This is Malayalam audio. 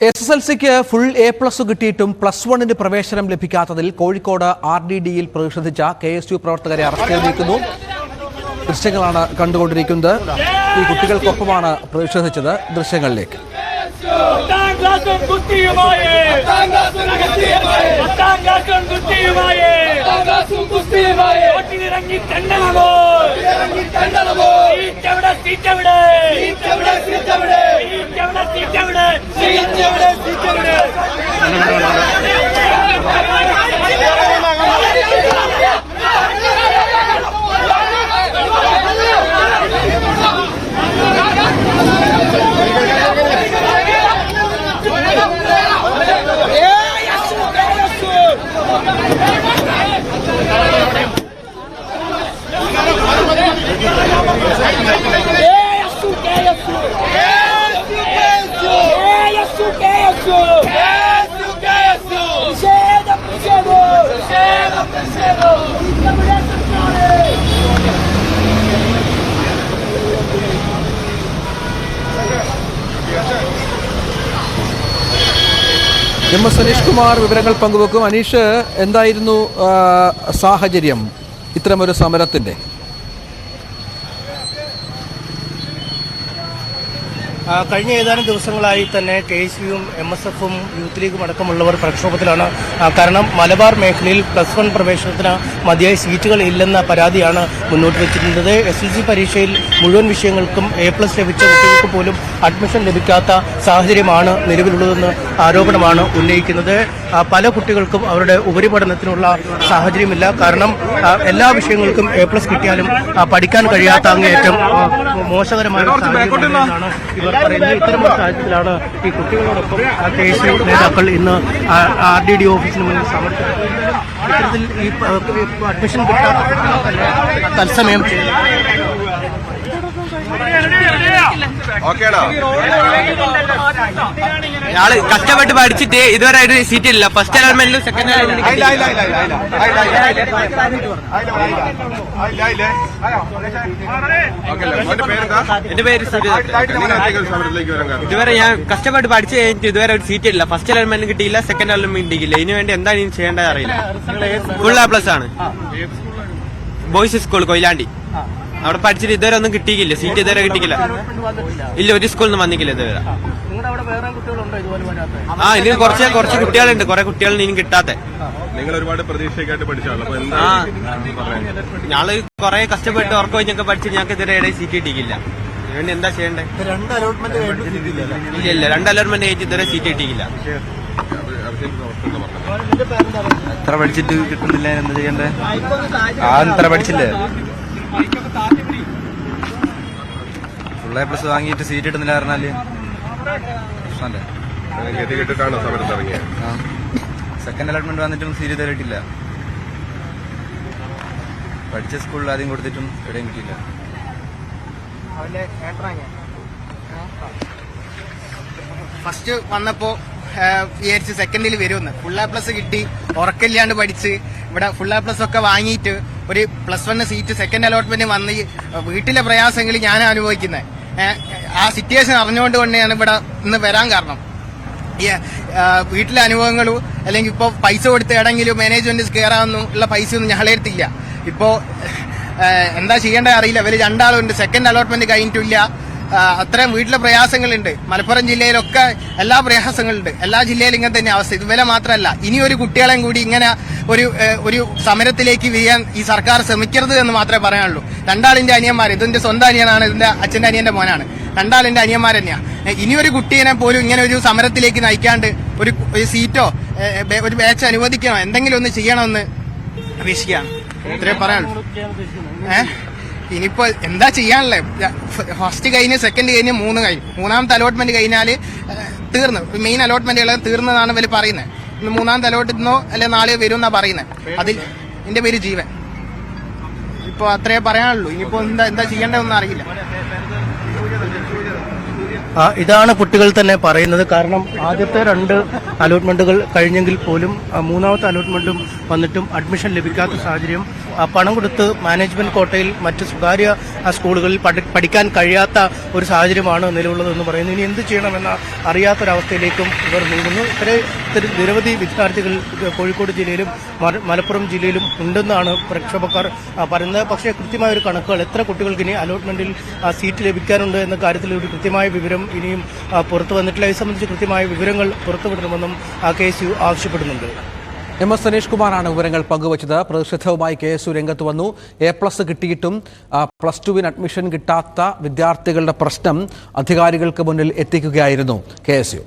എസ് എസ് എൽ സിക്ക് ഫുൾ എ പ്ലസ് കിട്ടിയിട്ടും പ്ലസ് വണ്ണിന് പ്രവേശനം ലഭിക്കാത്തതിൽ കോഴിക്കോട് ആർ ഡി ഡിയിൽ പ്രതിഷേധിച്ച കെ എസ് യു പ്രവർത്തകരെ അറസ്റ്റ് ചെയ്തിരിക്കുന്നു ദൃശ്യങ്ങളാണ് കണ്ടുകൊണ്ടിരിക്കുന്നത്. ഈ കുട്ടികൾക്കൊപ്പമാണ് പ്രതിഷേധിച്ചത് ദൃശ്യങ്ങളിലേക്ക്. പത്താം കുട്ടിയുമായി. ക്ലാസ്സും കുട്ടിയുമായി റോട്ടിലിറങ്ങി കണ്ടണമോ സീറ്റെവിടെ. സീറ്റെവിടെ സീറ്റെവിടെ. സീറ്റെവിടെ സീറ്റെവിടെ. എം എസ് അനീഷ് കുമാർ വിവരങ്ങൾ പങ്കുവെക്കും. അനീഷ് എന്തായിരുന്നു സാഹചര്യം? ഇത്തരമൊരു സമരത്തിന്റെ കഴിഞ്ഞ ഏതാനും ദിവസങ്ങളായി തന്നെ കെ എസ് യുവും എം എസ് എഫും യൂത്ത് ലീഗും അടക്കമുള്ളവർ പ്രക്ഷോഭത്തിലാണ്. കാരണം മലബാർ മേഖലയിൽ പ്ലസ് വൺ പ്രവേശനത്തിന് മതിയായ സീറ്റുകൾ ഇല്ലെന്ന പരാതിയാണ് മുന്നോട്ട് വെച്ചിരുന്നത് എസ് എൽ സി പരീക്ഷയിൽ മുഴുവൻ വിഷയങ്ങൾക്കും എ പ്ലസ് ലഭിച്ച കുട്ടികൾക്ക് പോലും അഡ്മിഷൻ ലഭിക്കാത്ത സാഹചര്യമാണ് നിലവിലുള്ളതെന്ന് ആരോപണമാണ് ഉന്നയിക്കുന്നത്. പല കുട്ടികൾക്കും അവരുടെ ഉപരിപഠനത്തിനുള്ള സാഹചര്യമില്ല. കാരണം എല്ലാ വിഷയങ്ങൾക്കും എ പ്ലസ് കിട്ടിയാലും പഠിക്കാൻ കഴിയാത്ത അങ്ങേയറ്റം മോശകരമായ സാഹചര്യമാണ് ഇവർ പറയുന്നത് ഇത്തരമൊരു സാഹചര്യത്തിലാണ് ഈ കുട്ടികളോടൊപ്പം കെ എസ് യു നേതാക്കൾ ഇന്ന് ആർ ഡി ഡി ഓഫീസിന് മുന്നിൽ സമർപ്പിച്ചത്. ഈ അഡ്മിഷൻ കിട്ടാത്ത തത്സമയം തന്നെ ചെയ്യുന്നു ആൾ കഷ്ടപ്പെട്ട് പഠിച്ചിട്ട് ഇതുവരെ ഒരു സീറ്റ് ഇല്ല ഫസ്റ്റ് അലോട്ട്മെന്റിലും സെക്കൻഡ് എന്റെ പേര് ഇതുവരെ ഞാൻ കഷ്ടപ്പെട്ട് പഠിച്ചു കഴിഞ്ഞിട്ട് ഇതുവരെ ഒരു സീറ്റ് ഇല്ല. ഫസ്റ്റ് അലോട്ട്മെന്റ് കിട്ടിയില്ല സെക്കൻഡ് അലോട്ട്മെന്റ് കിട്ടിയില്ല. ഇതിനു വേണ്ടി എന്താണ് ഇനി ചെയ്യേണ്ടത് അറിയില്ല. ഫുൾ എ പ്ലസ് ആണ്. Boys school Koyilandy. അവിടെ പഠിച്ചിട്ട് ഇതുവരെ ഒന്നും കിട്ടിയില്ല. സീറ്റ് ഇതുവരെ കിട്ടിയില്ല. ഇല്ല ഒരു സ്കൂളിൽ നിന്ന് വന്നിക്കില്ല ഇതുവരെ. നിങ്ങളുടെ അവിടെ വേറെ കുട്ടികളുണ്ടോ ഇതുപോലെ വരാത്ത? ആ ഇനി കുറച്ച് കുറച്ച് കുട്ടികളുണ്ട്. കുറെ കുട്ടികൾ ഇനി കിട്ടാത്ത. നിങ്ങൾ ഒരുപാട് ഞങ്ങൾ കുറെ കഷ്ടപ്പെട്ട് ഉറക്കം കഴിഞ്ഞൊക്കെ പഠിച്ച് ഞങ്ങൾക്ക് ഇതുവരെ ഇടയിൽ സീറ്റ് കിട്ടിയില്ല. അതുകൊണ്ട് എന്താ ചെയ്യണ്ടേ? രണ്ട് അലോട്ട്മെന്റ് ഇല്ല? ഇല്ല രണ്ട് അലോട്ട്മെന്റ് കഴിഞ്ഞിട്ട് ഇതുവരെ സീറ്റ് കിട്ടിയില്ല. എത്ര പഠിച്ചിട്ട് കിട്ടുന്നില്ല? എന്താ ചെയ്യണ്ടേ? ആ എത്ര പഠിച്ചില്ലേ? ഫുൾ എ പ്ലസ് വാങ്ങിയിട്ട് സീറ്റ് കിട്ടുന്നില്ല പറഞ്ഞാൽ. സെക്കൻഡ് അലോട്ട്മെന്റ് വന്നിട്ടും സീറ്റ് തരട്ടില്ല പഠിച്ച സ്കൂളിൽ ആദ്യം കൊടുത്തിട്ടും എവിടെയും കിട്ടിയില്ല. ഫസ്റ്റ് വന്നപ്പോ വിചാരിച്ച് സെക്കൻഡിൽ വരുമെന്ന്. ഫുൾ എ പ്ലസ് കിട്ടി ഉറക്കില്ലാണ്ട് പഠിച്ച്. ഇവിടെ ഫുൾ എ പ്ലസ് ഒക്കെ വാങ്ങിയിട്ട് ഒരു plus one seat second allotment വന്ന് വീട്ടിലെ പ്രയാസങ്ങൾ ഞാൻ അനുഭവിക്കുന്നത് ആ സിറ്റുവേഷൻ അറിഞ്ഞുകൊണ്ട് തന്നെയാണ് ഇവിടെ ഇന്ന് വരാൻ കാരണം. വീട്ടിലെ അനുഭവങ്ങളും അല്ലെങ്കിൽ ഇപ്പോൾ പൈസ കൊടുത്ത് ഏടെങ്കിലും മാനേജ്മെന്റ് കയറാമെന്നും ഉള്ള പൈസ ഒന്നും ഞങ്ങളെടുത്തില്ല ഇപ്പോ ആ, എന്താ ചെയ്യേണ്ടത് അറിയില്ല. ഇവർ രണ്ടാളുണ്ട്. സെക്കൻഡ് അലോട്ട്മെന്റ് കഴിഞ്ഞിട്ടില്ല അത്രയും വീട്ടിലെ പ്രയാസങ്ങളുണ്ട്. മലപ്പുറം ജില്ലയിലൊക്കെ എല്ലാ പ്രയാസങ്ങളുണ്ട്. എല്ലാ ജില്ലയിലും ഇങ്ങനെ തന്നെ അവസ്ഥ. ഇതുവരെ മാത്രമല്ല ഇനി ഒരു കുട്ടികളെയും കൂടി ഇങ്ങനെ ഒരു ഒരു സമരത്തിലേക്ക് വീഴാൻ ഈ സർക്കാർ ശ്രമിക്കരുത് എന്ന് മാത്രമേ പറയാനുള്ളൂ. രണ്ടാളിന്റെ അനിയന്മാർ ഇതിന്റെ സ്വന്തം അനിയനാണ് ഇതിന്റെ അച്ഛന്റെ അനിയന്റെ മോനാണ്. രണ്ടാളിന്റെ അനിയന്മാർ തന്നെയാ. ഇനിയൊരു കുട്ടീനെ പോലും ഇങ്ങനെ ഒരു സമരത്തിലേക്ക് നയിക്കാണ്ട് ഒരു സീറ്റോ ഒരു ബാച്ച് അനുവദിക്കണോ? എന്തെങ്കിലും ഒന്ന് ചെയ്യണമെന്ന് അപേക്ഷിക്കുകയാണ്. ഇത്രേ പറയാനുള്ളൂ. ഏഹ് ഇനിയിപ്പോ എന്താ ചെയ്യാനല്ലേ ഫസ്റ്റ് കഴിഞ്ഞ് സെക്കൻഡ് കഴിഞ്ഞ് മൂന്ന് കഴിഞ്ഞു മൂന്നാമത്തെ അലോട്ട്മെന്റ് കഴിഞ്ഞാൽ തീർന്നു. മെയിൻ അലോട്ട്മെന്റുകൾ തീർന്നതാണ് ഇവർ പറയുന്നത്. ഇന്ന് മൂന്നാമത്തെ അലോട്ട്മെന്റോ അല്ലെ നാളെ വരും എന്നാ പറയുന്നത്. അതിൽ എന്റെ പേര് ജീവൻ. ഇപ്പൊ അത്രേ പറയാനുള്ളൂ. ഇനിയിപ്പോ എന്താ എന്താ ചെയ്യേണ്ടതെന്ന് അറിയില്ല ഇതാണ് കുട്ടികൾ തന്നെ പറയുന്നത്. കാരണം ആദ്യത്തെ രണ്ട് അലോട്ട്മെന്റുകൾ കഴിഞ്ഞെങ്കിൽ പോലും മൂന്നാമത്തെ അലോട്ട്മെന്റും വന്നിട്ടും അഡ്മിഷൻ ലഭിക്കാത്ത സാഹചര്യം പണം കൊടുത്ത് മാനേജ്മെന്റ് കോട്ടയിൽ മറ്റ് സ്വകാര്യ സ്കൂളുകളിൽ പഠിക്കാൻ കഴിയാത്ത ഒരു സാഹചര്യമാണ് നിലവിലുള്ളതെന്ന് പറയുന്നു. ഇനി എന്ത് ചെയ്യണമെന്ന അറിയാത്തൊരവസ്ഥയിലേക്കും ഇവർ നീങ്ങുന്നു. ഇത്തരം ഇത്തരം നിരവധി വിദ്യാർത്ഥികൾ കോഴിക്കോട് ജില്ലയിലും മലപ്പുറം ജില്ലയിലും ഉണ്ടെന്നാണ് പ്രക്ഷോഭക്കാർ പറയുന്നത്. പക്ഷേ കൃത്യമായ ഒരു കണക്കുകൾ എത്ര കുട്ടികൾക്ക് ഇനി അലോട്ട്മെന്റിൽ സീറ്റ് ലഭിക്കാനുണ്ട് എന്ന കാര്യത്തിൽ ഒരു കൃത്യമായ വിവരം ഇനിയും പുറത്തു വന്നിട്ടില്ല. ഇത് സംബന്ധിച്ച് കൃത്യമായ വിവരങ്ങൾ പുറത്തുവിടണമെന്നും കെ എസ് യു ആവശ്യപ്പെടുന്നുണ്ട്. എം എസ് സനീഷ് കുമാറാണ് വിവരങ്ങൾ പങ്കുവച്ചത്. പ്രതിഷേധവുമായി കെ എസ് യു രംഗത്ത് വന്നു. എ പ്ലസ് കിട്ടിയിട്ടും പ്ലസ് ടുവിന് അഡ്മിഷൻ കിട്ടാത്ത വിദ്യാർത്ഥികളുടെ പ്രശ്നം അധികാരികൾക്ക് മുന്നിൽ എത്തിക്കുകയായിരുന്നു കെ എസ് യു.